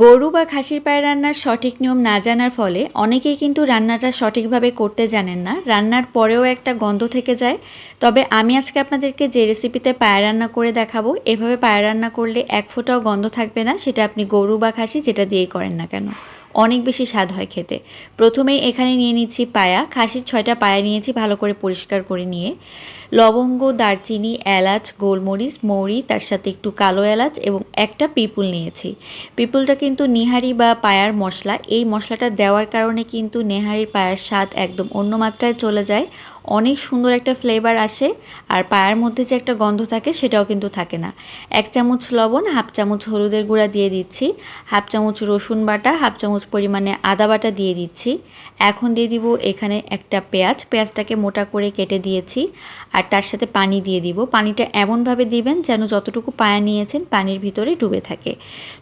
গরু বা খাসির পায়ে রান্নার সঠিক নিয়ম না জানার ফলে অনেকেই কিন্তু রান্নাটা সঠিকভাবে করতে জানেন না। রান্নার পরেও একটা গন্ধ থেকে যায়। তবে আমি আজকে আপনাদেরকে যে রেসিপিতে পায়ে রান্না করে দেখাবো, এভাবে পায়ে রান্না করলে এক ফোঁটাও গন্ধ থাকবে না, সেটা আপনি গরু বা খাসি যেটা দিয়েই করেন না কেন। অনেক বেশি স্বাদ হয় খেতে। প্রথমেই এখানে নিয়ে নিচ্ছি পায়া। খাসির ছয়টা পায়া নিয়েছি ভালো করে পরিষ্কার করে নিয়ে। লবঙ্গ, দারচিনি, এলাচ, গোলমরিচ, মৌরি, তার সাথে একটু কালো এলাচ এবং একটা পিপুল নিয়েছি। পিপুলটা কিন্তু নিহারি বা পায়ার মশলা। এই মশলাটা দেওয়ার কারণে কিন্তু নেহারির পায়ার স্বাদ একদম অন্য মাত্রায় চলে যায়। অনেক সুন্দর একটা ফ্লেভার আসে, আর পায়ার মধ্যে যে একটা গন্ধ থাকে সেটাও কিন্তু থাকে না। এক চামচ লবণ, হাফ চামচ হলুদের গুঁড়া দিয়ে দিচ্ছি, হাফ চামচ রসুন বাটা, হাফ চামচ পরিমাণে আদা বাটা দিয়ে দিচ্ছি। এখন দিয়ে দিব এখানে একটা পেঁয়াজ, পেঁয়াজটাকে মোটা করে কেটে দিয়েছি, আর তার সাথে পানি দিয়ে দিব। পানিটা এমনভাবে দিবেন যেন যতটুকু পায়া নিয়েছেন পানির ভিতরে ডুবে থাকে।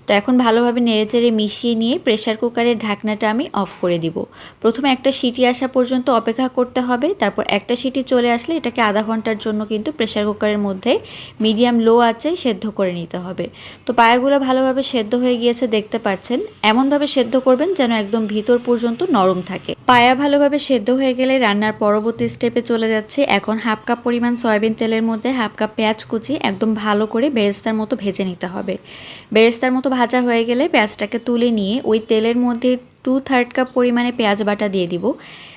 তো এখন ভালোভাবে নেড়েচেড়ে মিশিয়ে নিয়ে প্রেশার কুকারের ঢাকনাটা আমি অফ করে দিব। প্রথমে একটা সিটি আসা পর্যন্ত অপেক্ষা করতে হবে, তারপর একটা সিটি চলে আসলে এটাকে আধা ঘণ্টার জন্য কিন্তু প্রেশার কুকারের মধ্যে মিডিয়াম লো আছে সেদ্ধ করে নিতে হবে। তো পায়াগুলো ভালোভাবে সেদ্ধ হয়ে গিয়েছে, দেখতে পাচ্ছেন। এমনভাবে সেদ্ধ করবেন যেন একদম ভিতর পর্যন্ত নরম থাকে। পায়া ভালোভাবে সেদ্ধ হয়ে গেলে রান্নার পরবর্তী স্টেপে চলে যাচ্ছে। এখন হাফ কাপ পরিমাণ সয়াবিন তেলের মধ্যে হাফ কাপ পেঁয়াজ কুচি একদম ভালো করে বেরেস্তার মতো ভেজে নিতে হবে। বেরেস্তার মতো ভাজা হয়ে গেলে পেঁয়াজটাকে তুলে নিয়ে ওই তেলের মধ্যে টু থার্ড কাপ পরিমাণে পেঁয়াজ বাটা দিয়ে দিব।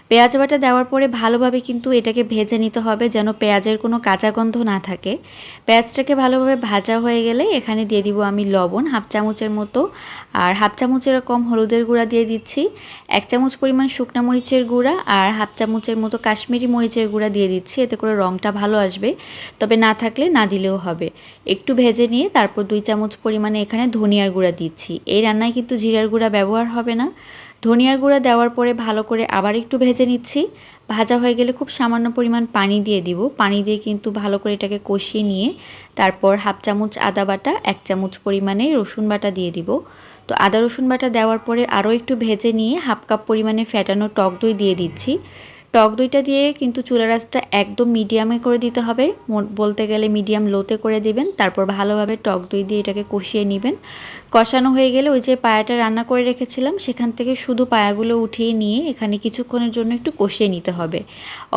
পেঁয়াজ বাটা দেওয়ার পরে ভালোভাবে কিন্তু এটাকে ভেজে নিতে হবে যেন পেঁয়াজের কোনো কাঁচা গন্ধ না থাকে। পেঁয়াজটাকে ভালোভাবে ভাজা হয়ে গেলে এখানে দিয়ে দিব আমি লবণ, হাফ চামচের মতো। আর হাফ চামচের কম হলুদের গুঁড়া দিয়ে দিচ্ছি, এক চামচ পরিমাণ শুকনো মরিচের গুঁড়া আর হাফ চামচের মতো কাশ্মীরি মরিচের গুঁড়া দিয়ে দিচ্ছি, এতে করে রঙটা ভালো আসবে। তবে না থাকলে না দিলেও হবে। একটু ভেজে নিয়ে তারপর দুই চামচ পরিমাণে এখানে ধনিয়ার গুঁড়া দিচ্ছি। এই রান্নায় কিন্তু জিরার গুঁড়া ব্যবহার হবে না। ধনিয়ার গুঁড়া দেওয়ার পরে ভালো করে আবার একটু ভেজে নিচ্ছি। ভাজা হয়ে গেলে খুব সামান্য পরিমাণ পানি দিয়ে দিব। পানি দিয়ে কিন্তু ভালো করে এটাকে কষিয়ে নিয়ে তারপর হাফ চামচ আদা বাটা, এক চামচ পরিমাণে রসুন বাটা দিয়ে দিব। তো আদা রসুন বাটা দেওয়ার পরে আরও একটু ভেজে নিয়ে হাফ কাপ পরিমাণে ফ্যাটানো টক দই দিয়ে দিচ্ছি। টক দইটা দিয়ে কিন্তু চুলা রাসটা একদম মিডিয়ামে করে দিতে হবে। বলতে গেলে মিডিয়াম লোতে করে দিবেন, তারপর ভালোভাবে টক দই দিয়ে এটাকে কষিয়ে নেবেন। কষানো হয়ে গেলে ওই যে পায়াটা রান্না করে রেখেছিলাম, সেখান থেকে শুধু পায়াগুলো উঠিয়ে নিয়ে এখানে কিছুক্ষণের জন্য একটু কষিয়ে নিতে হবে।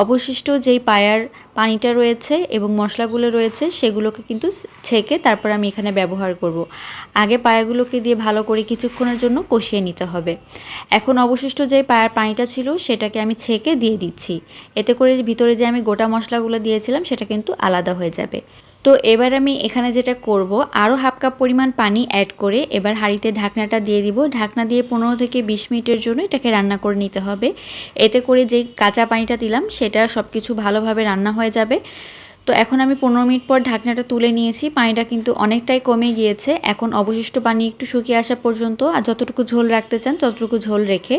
অবশিষ্ট যেই পায়ার পানিটা রয়েছে এবং মশলাগুলো রয়েছে, সেগুলোকে কিন্তু ছেঁকে তারপর আমি এখানে ব্যবহার করব। আগে পায়াগুলোকে দিয়ে ভালো করে কিছুক্ষণের জন্য কষিয়ে নিতে হবে। এখন অবশিষ্ট যে পায়ার পানিটা ছিল, সেটাকে আমি ছেঁকে দিয়ে দিচ্ছি। এতে করে ভিতরে যে আমি গোটা মশলাগুলো দিয়েছিলাম, সেটা কিন্তু আলাদা হয়ে যাবে। তো এবার আমি এখানে যেটা করব আরও হাফ কাপ পরিমাণ পানি অ্যাড করে এবার হাঁড়িতে ঢাকনাটা দিয়ে দিব। ঢাকনা দিয়ে পনেরো থেকে বিশ মিনিটের জন্য এটাকে রান্না করে নিতে হবে। এতে করে যে কাঁচা পানিটা দিলাম, সেটা সব কিছু ভালোভাবে রান্না হয়ে যাবে। তো এখন আমি পনেরো মিনিট পর ঢাকনাটা তুলে নিয়েছি। পানিটা কিন্তু অনেকটাই কমে গিয়েছে। এখন অবশিষ্ট পানি একটু শুকিয়ে আসা পর্যন্ত, আর যতটুকু ঝোল রাখতে চান ততটুকু ঝোল রেখে।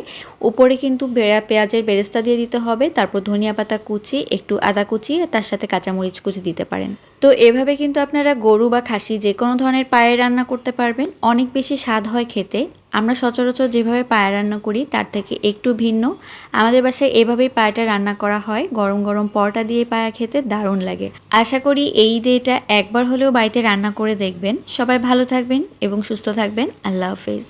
উপরে কিন্তু বেড়া, পেঁয়াজের বেরেস্তা দিয়ে দিতে হবে, তারপর ধনিয়া পাতা কুচি, একটু আদা কুচি তার সাথে কাঁচামরিচ কুচি দিতে পারেন। তো এভাবে কিন্তু আপনারা গরু বা খাসি যে কোনো ধরনের পায়ে রান্না করতে পারবেন। অনেক বেশি স্বাদ হয় খেতে। আমরা সচরাচর যেভাবে পায়া রান্না করি, তার থেকে একটু ভিন্ন। আমাদের বাসায় এভাবেই পায়েটা রান্না করা হয়। গরম গরম পরটা দিয়ে পায়া খেতে দারুণ লাগে। আশা করি এই ডেটা একবার হলেও বাড়িতে রান্না করে দেখবেন। সবাই ভালো থাকবেন এবং সুস্থ থাকবেন। আল্লাহ হাফেজ।